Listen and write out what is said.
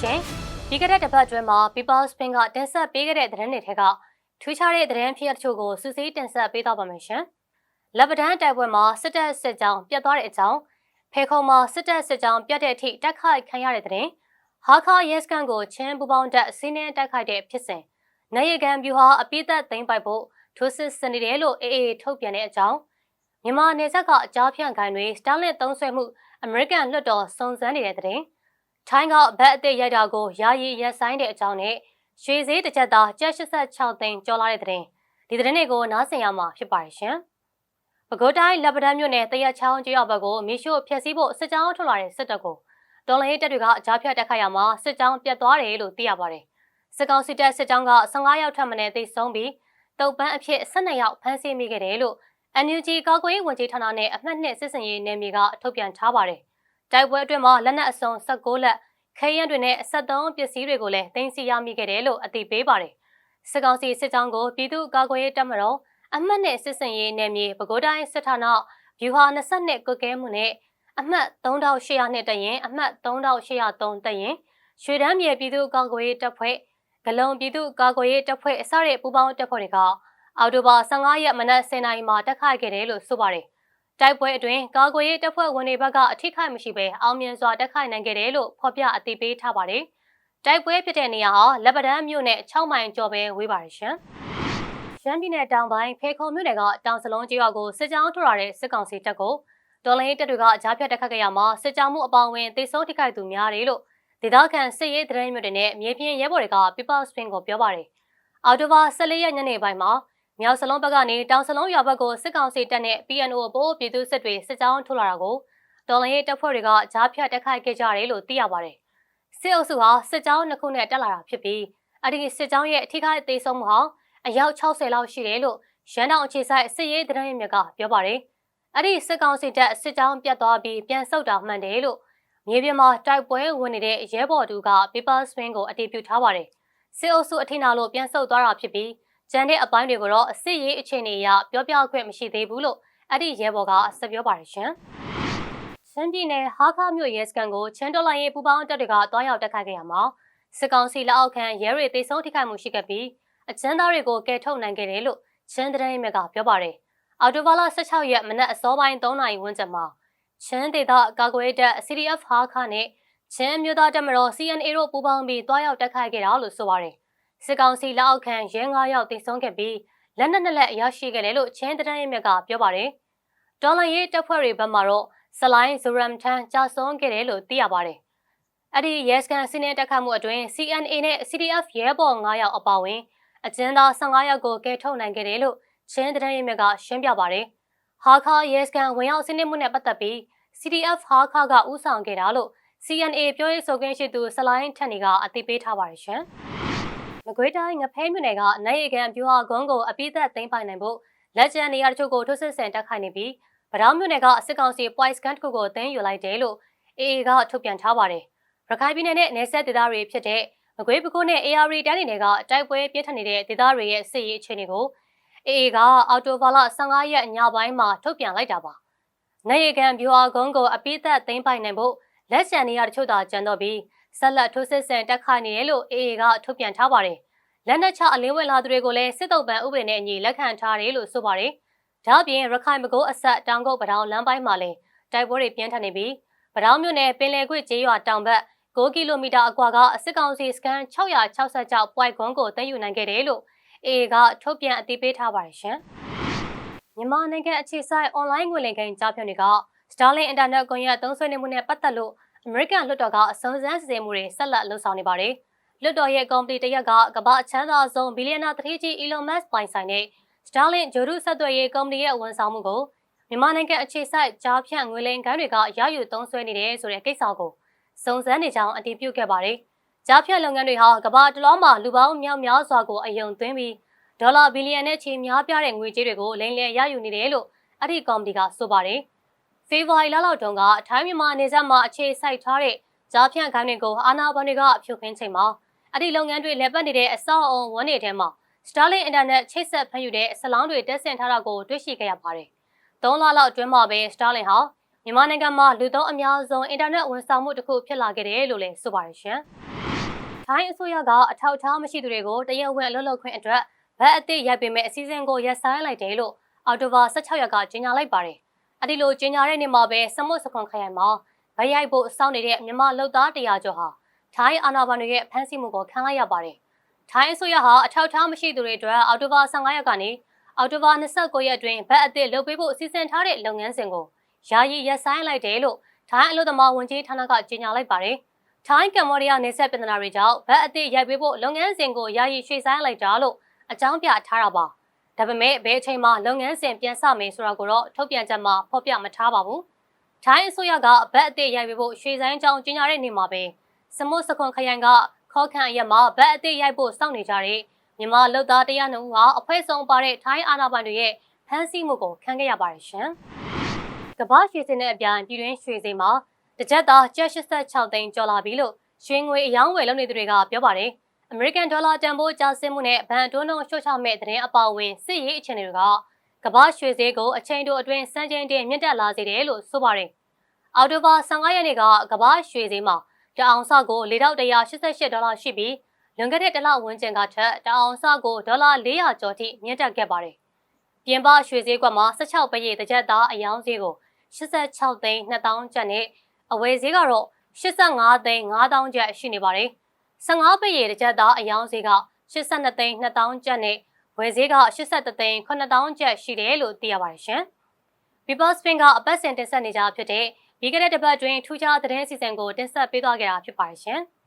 ရှင်။ပြီးခဲ့တဲ့တစ်ပတ်အတွင်းမှာ People Spin ကတင်ဆက်ပေးခဲ့တဲ့သတင်းတွေထက်ကထူးခြားတဲ့သတင်းဖြစ်ရပ်တချို့ကိုစူးစီးတင်ဆက်ပေးတော့ပါမယ်ရှင်။လက်ပတန်းတိုက်ပွဲမှာစစ်တပ်စစ်ကြောင်းပြတ်သွားတဲ့အကြောင်းဖေခုံမှာစစ်တပ်စစ်ကြောင်းပြတ်တဲ့အထိတိုက်ခိုက်ခံရတဲ့သတင်းဟာခါရဲစကန်ကိုချင်းပူပေါင်းတက်စီးနှင်းတိုက်ခိုက်တဲ့ဖြစ်စဉ်နေရကန်ဗျူဟာအပိသက်သိမ်းပိုက်ဖို့ထိုးစစ်စနေတယ်လို့အေအေထုတ်ပြန်တဲ့အကြောင်းမြန်မာနေဆက်ကအကြားဖြန့်ခိုင်တွေစတာလင့်သုံးဆွဲမှုအမေရိကန်လွှတ်တော်စုံစမ်းနေတဲ့တဲ့ ထိုင်းကဘက်အသစ်ရိုက်တာကိုယာယီရက်ဆိုင်တဲ့အကြောင်းနဲ့ရွှေစည်းတစ်ချက်သားကျပ်86သိန်းကျော်လာတဲ့တဲ့ဒီတဲ့တွေကိုနားဆင်ရမှာဖြစ်ပါတယ်ရှင်။ပဲခူးတိုင်းလက်ပတန်းမြို့နယ်တရက်ချောင်းကျွောက်ဘက်ကိုမီရှို့ဖျက်ဆီးဖို့စစ်ကြောင်းထွက်လာတဲ့စစ်တပ်ကိုတော်လိုင်းတပ်တွေကကြားဖြတ်တက်ခတ်ရမှာစစ်ကြောင်းပြတ်သွားတယ်လို့သိရပါတယ်။စစ်ကောင်စစ်တပ်စစ်ကြောင်းက15ရောက်ထပ်မံသိဆုံးပြီးတုပ်ပန်းအဖြစ်12ရောက်ဖမ်းဆီးမိခဲ့တယ်လို့ NUG ကာကွယ်ရေးဝန်ကြီးဌာနနဲ့အမှတ်နှစ်စစ်စင်ရေးနယ်မြေကထုတ်ပြန်ထားပါတယ်။ တိုက်ပွဲအတွင်းမှာလက်နက်အစုံ16လက်ခဲယမ်းတွေနဲ့အဆက်သုံးပစ္စည်းတွေကိုလည်းတင်စီရမိခဲ့တယ်လို့အသိပေးပါတယ်။စစ်ကောင်စီစစ်ကြောင်းကိုပြည်သူ့ကာကွယ်ရေးတပ်မတော်အမှတ်နှစ်စစ်စင်ရေးနယ်မြေပဲခူးတိုင်းစစ်ဌာနဗျူဟာ22ကွက်ကဲမှုနဲ့အမှတ်3800နဲ့တရင်အမှတ်3803တရင်ရွှေတန်းမြေပြည်သူ့ကာကွယ်ရေးတပ်ဖွဲ့ဂလုံပြည်သူ့ကာကွယ်ရေးတပ်ဖွဲ့အစတဲ့ပူးပေါင်းတပ်ဖွဲ့တွေကအော်တိုဘာ15ရက်မနက်10:00နာရီမှာတက်ခိုက်ခဲ့တယ်လို့ဆိုပါတယ်။ တိုက်ပွဲအတွင်းကာကွယ်ရေးတပ်ဖွဲ့ဝင်တွေဘက်ကအထိခိုက်မရှိဘဲအောင်မြင်စွာတက်ခိုက်နိုင်ခဲ့တယ်လို့ဖော်ပြအသိပေးထားပါတယ်။တိုက်ပွဲဖြစ်တဲ့နေရာဟာလက်ပတန်းမြို့နဲ့6မိုင်ကျော်ပဲဝေးပါတယ်ရှင်။ရှမ်းပြည်နယ်တောင်ပိုင်းဖေခုံမြို့နယ်ကတောင်စလုံးကျေးရွာကိုစစ်ကြောင်းထွက်လာတဲ့စစ်ကောင်စီတပ်ကိုဒေါ်လင်းတပ်တွေကကြားဖြတ်တက်ခတ်ကြရမှာစစ်ကြောင်းမှုအပေါင်းဝင်တိတ်ဆုံးထိခိုက်သူများတယ်လို့ဒေသခံစစ်ရေးသတင်းမျိုးတွေနဲ့မြေပြင်ရဲဘော်တွေက People Spin ကိုပြောပါတယ်။အော်တိုဘာ14ရက်ညနေပိုင်းမှာ မြောက်စလုံးဘက်ကနေတောင်စလုံးရွာဘက်ကိုစစ်ကောင်စီတပ်နဲ့ PNO ဘိုးပြည်သူစစ်တွေစစ်ကြောင်းထုတ်လာတာကိုဒေါ်လရေးတပ်ဖွဲ့တွေကကြားဖြတ်တက်ခိုက်ခဲ့ကြတယ်လို့သိရပါတယ်။စစ်အုပ်စုဟာစစ်ကြောင်းနှစ်ခုနဲ့တက်လာတာဖြစ်ပြီးအဲ့ဒီစစ်ကြောင်းရဲ့အထိခိုက်အသေးဆုံးမှုဟာအယောက်60လောက်ရှိတယ်လို့ရန်တောင်အခြေဆိုင်စစ်ရေးသတင်းမြစ်ကပြောပါတယ်။အဲ့ဒီစစ်ကောင်စီတပ်စစ်ကြောင်းပြတ်သွားပြီးပြန်ဆုတ်တာမှန်တယ်လို့မြေပြင်မှာတိုက်ပွဲဝင်နေတဲ့ရဲဘော်တူက People Swing ကိုအတည်ပြုထားပါတယ်။စစ်အုပ်စုအထင်နာလို့ပြန်ဆုတ်သွားတာဖြစ်ပြီး ကျန်တဲ့အပိုင်းတွေကိုတော့အစ်စ်ရေးအခြေအနေအရပြောပြခွင့်မရှိသေးဘူးလို့အဲ့ဒီရဲဘော်ကဆက်ပြောပါတယ်ရှင်။ရှမ်းပြည်နယ်ဟာခါမြို့ရဲစခန်းကိုချန်တော်လိုင်းရေးပူပေါင်းတပ်တွေကတွားရောက်တက်ခိုက်ခဲ့ရမှာစစ်ကောင်စီလက်အောက်ခံရဲတွေတိတ်ဆုံးထိခိုက်မှုရှိခဲ့ပြီးအကျဉ်းသားတွေကိုကယ်ထုတ်နိုင်ခဲ့တယ်လို့ချန်တရင်းမြကပြောပါတယ်။အော်တိုဘာလ16ရက်မနက်အစောပိုင်း3နာရီဝန်းကျင်မှာချန်ဒေသကာကွယ်တပ် CDF ဟာခါနဲ့ချန်မြို့သားတပ်မတော် CNA တို့ပူးပေါင်းပြီးတွားရောက်တက်ခိုက်ခဲ့တာလို့ဆိုပါတယ်။ စစ်ကောင်စီလက်အောက်ခံရဲ9ယောက်တိဆုံးခဲ့ပြီးလက်နက်နှစ်လက်ရရှိခဲ့တယ်လို့ချင်းတရင်းမြက်ကပြောပါတယ်။ဒေါ်လာရေးတပ်ဖွဲ့တွေဘက်မှတော့စလိုင်းဇူရမ်ထန်ကြာဆုံးခဲ့တယ်လို့သိရပါတယ်။အဲ့ဒီရဲစကန်စီးနေတက်ခတ်မှုအတွင်း CNA နဲ့ CDF ရဲဘော်9ယောက်အပါအဝင်အကျဉ်းသား15ယောက်ကိုကယ်ထုတ်နိုင်ခဲ့တယ်လို့ချင်းတရင်းမြက်ကရှင်းပြပါတယ်။ဟာခါရဲစကန်ဝင်ရောက်စီးနေမှုနဲ့ပတ်သက်ပြီး CDF ဟာခါကဥဆောင်ခဲ့တာလို့ CNA ပြောရေးဆိုခွင့်ရှိသူစလိုင်းထန်နီကအသိပေးထားပါတယ်ရှင်။ မကွေးတိုင်းငဖဲမြို့နယ်ကနိုင်ရကန်ပြူဟာကုန်းကိုအပိသက်သိမ်းပိုင်နိုင်ဖို့လက်ကျန်နေရာတချို့ကိုထိုးစစ်ဆင်တက်ခိုင်နေပြီးဗတောင်းမြို့နယ်ကအစစ်ကောင်စီ points gun တစ်ခုကိုသိမ်းယူလိုက်တယ်လို့ AA ကထုတ်ပြန်ထားပါတယ်။ရခိုင်ပြည်နယ်နဲ့နယ်စပ်ဒေသတွေဖြစ်တဲ့မကွေးပကုန်းနဲ့ AR တိုင်းတွေကတိုက်ပွဲပြင်းထန်နေတဲ့ဒေသတွေရဲ့စစ်ရေးအခြေအနေကို AA ကအော်တိုဘာလ15ရက်ညပိုင်းမှာထုတ်ပြန်လိုက်တာပါ။နိုင်ရကန်ပြူဟာကုန်းကိုအပိသက်သိမ်းပိုင်နိုင်ဖို့လက်ကျန်နေရာတချို့သာကျန်တော့ပြီး ဆက်လက်ထိုးစစ်ဆင်တက်ခိုင်နေတယ်လို့ AA ကထုတ်ပြန်ထားပါတယ်။လက်နက်ချအလင်းဝင်လာသူတွေကိုလည်းစစ်တုပ်ပန်ဥပဒေနဲ့အညီလက်ခံထားတယ်လို့ဆိုပါတယ်။ဒါ့အပြင်ရခိုင်မကုန်းအဆက်တောင်ကုတ်ပထောင်လမ်းပိုင်းမှာလည်းတိုက်ပွဲတွေပြင်းထန်နေပြီးပထောင်မြို့နယ်ပင်လယ်ကွေ့ကျေးရွာတောင်ဘက်9ကီလိုမီတာအကွာကအစစ်ကောင်စီစကန်666ပွိုင်ကွန်ကိုတင်ယူနိုင်ခဲ့တယ်လို့ AA ကထုတ်ပြန်အသိပေးထားပါတယ်ရှင်။မြန်မာနိုင်ငံအခြေစိုက် online ငွေလိမ်ကိန်းကြားဖြတ်တွေက Starlink Internet ကွန်ရက်သုံးစွဲနေမှုနဲ့ပတ်သက်လို့ အမေရိကန်လွှတ်တော်ကအစုံစမ်းစစ်ဆေးမှုတွေဆက်လက်လုပ်ဆောင်နေပါတယ်။လွှတ်တော်ရဲ့ကော်မတီတရက်ကကမ္ဘာအချမ်းသာဆုံးဘီလီယံနာတတိကြီး Elon Musk ပိုင်ဆိုင်တဲ့ Starlink ဂျိုဒုဆက်သွယ်ရေးကုမ္ပဏီရဲ့ဝန်ဆောင်မှုကိုမြန်မာနိုင်ငံအခြေစိုက်ကြားဖြန့်ငွေလိမ်ကမ်းတွေကရယူသုံးစွဲနေတယ်ဆိုတဲ့ကိစ္စကိုစုံစမ်းနေကြောင်းအတည်ပြုခဲ့ပါတယ်။ကြားဖြန့်လုပ်ငန်းတွေဟာကမ္ဘာတလောမှာလူပေါင်းမြောက်များစွာကိုအယုံသွင်းပြီးဒေါ်လာဘီလီယံနဲ့ချီများပြားတဲ့ငွေကြေးတွေကိုလိမ်လည်ရယူနေတယ်လို့အဲ့ဒီကော်မတီကဆိုပါတယ်။ ဖေဖော်ဝါရီလလောက်တုန်းကထိုင်းမြန်မာနေဆက်မှာအခြေစိုက်ထားတဲ့ကြားဖြန့်ခိုင်းတွေကိုအာနာဘန်တွေကဖြုတ်ခင်းချိန်မှာအဲ့ဒီလုပ်ငန်းတွေလက်ပတ်နေတဲ့အဆောက်အုံဝန်တွေထဲမှာ Starlink Internet ချိတ်ဆက်ဖမ်းယူတဲ့ဆလောင်းတွေတက်ဆင်ထားတာကိုတွေ့ရှိခဲ့ရပါတယ်။၃လလောက်အတွင်းမှာပဲ Starlink ဟာမြန်မာနိုင်ငံမှာလူသုံးအများဆုံး Internet ဝန်ဆောင်မှုတစ်ခုဖြစ်လာခဲ့တယ်လို့လည်းဆိုပါတယ်ရှင်။ထိုင်းအစိုးရကအထောက်အထားမရှိသူတွေကိုတရားဝင်အလုပ်လုပ်ခွင့်အတွက်ဗတ်အသစ်ရိုက်ပေးမဲ့အစည်းအဝေးကိုရပ်ဆိုင်းလိုက်တယ်လို့အော်တိုဘာ16ရက်ကကြေညာလိုက်ပါတယ်။ အဒီလိုကြေညာတဲ့နေ့မှာပဲစမုတ်စခွန်ခရိုင်မှာဗတ်ရိုက်ဖို့စောင့်နေတဲ့မြန်မာလုပ်သား100ကျော်ဟာထိုင်းအာဏာပိုင်တွေရဲ့ဖမ်းဆီးမှုကိုခံလိုက်ရပါတယ်။ထိုင်းအစိုးရဟာအထောက်အထားမရှိသူတွေအတွက်အော်တိုဘာ15ရက်ကနေအော်တိုဘာ29ရက်အတွင်းဗတ်အသစ်လုပ်ပေးဖို့အစီအစဉ်ထားတဲ့လုပ်ငန်းစဉ်ကိုယာယီရပ်ဆိုင်းလိုက်တယ်လို့ထိုင်းအလို့သမားဝန်ကြီးဌာနကကြေညာလိုက်ပါတယ်။ထိုင်းကမ္ဘောဒီးယားနေဆက်ပြည်နာတွေကြောင့်ဗတ်အသစ်ရိုက်ပေးဖို့လုပ်ငန်းစဉ်ကိုယာယီရွှေ့ဆိုင်းလိုက်တာလို့အကြောင်းပြထားတာပါ ဒါပေမဲ့ဘယ်အချိန်မှလုပ်ငန်းစဉ်ပြန်စမယ်ဆိုတာကိုတော့ထုတ်ပြန်ချက်မှာဖော်ပြမထားပါဘူးထိုင်းအစိုးရကဗတ်အသစ်ရိုက်ပေးဖို့ရွှေဆိုင်းကြောင်းကြေညာတဲ့နေ့မှာပဲစမုတ်စခွန်ခရိုင်ကခေါခန့်အရက်မှာဗတ်အသစ်ရိုက်ဖို့စောင့်နေကြတဲ့မြန်မာလုပ်သားတရားနှုန်းဟာအဖွဲ့ဆုံးပါတဲ့ထိုင်းအာဏာပိုင်တွေရဲ့ဖမ်းဆီးမှုကိုခံခဲ့ရပါတယ်ရှင်ကမ္ဘာရွှေစင်တဲ့အပြန်ပြည်တွင်းရွှေစင်မှာတစ်ကြက်သားကျပ်86သိန်းကျော်လာပြီလို့ရွှေငွေအယောင်းဝယ်လုပ်နေသူတွေကပြောပါတယ်။ American Dollar တန်ဖိုးကျဆင်းမှုနဲ့ဘဏ်တွန်းလုံးလျှော့ချမဲ့သတင်းအပါအဝင်စစ်ရေးအခြေအနေတွေကကမ္ဘာရွှေဈေးကိုအချိန်တိုအတွင်းစံချိန်တင်မြင့်တက်လာစေတယ်လို့ဆိုပါတယ်။အော်တိုဘာ15ရက်နေ့ကကမ္ဘာရွှေဈေးမှာတအောင်စကို4188ဒေါ်လာရှိပြီးလွန်ခဲ့တဲ့တစ်လဝန်းကျင်ကထက်တအောင်စကိုဒေါ်လာ400ကျော်ထိမြင့်တက်ခဲ့ပါတယ်။ပြင်ပရွှေဈေးကွက်မှာ16ပဲရည်တစ်ကြက်သားအယောင်းဈေးကို86သိန်း2000ကျပ်နဲ့အဝယ်ဈေးကတော့85သိန်း9000ကျပ်ရှိနေပါတယ်။ 15ပဲရည်တစ်ကြက်သားအယောင်းဈေးက82သိန်း2000ကျပ်နဲ့ဝယ်ဈေးက83သိန်း9000ကျပ်ရှိတယ်လို့သိရပါတယ်ရှင်။ People Spin ကအပတ်စဉ်တင်ဆက်နေကြဖြစ်တဲ့ပြီးခဲ့တဲ့တစ်ပတ်တွင်ထူးခြားသတင်းအစီအစဉ်ကိုတင်ဆက်ပေးသွားခဲ့တာဖြစ်ပါတယ်ရှင်။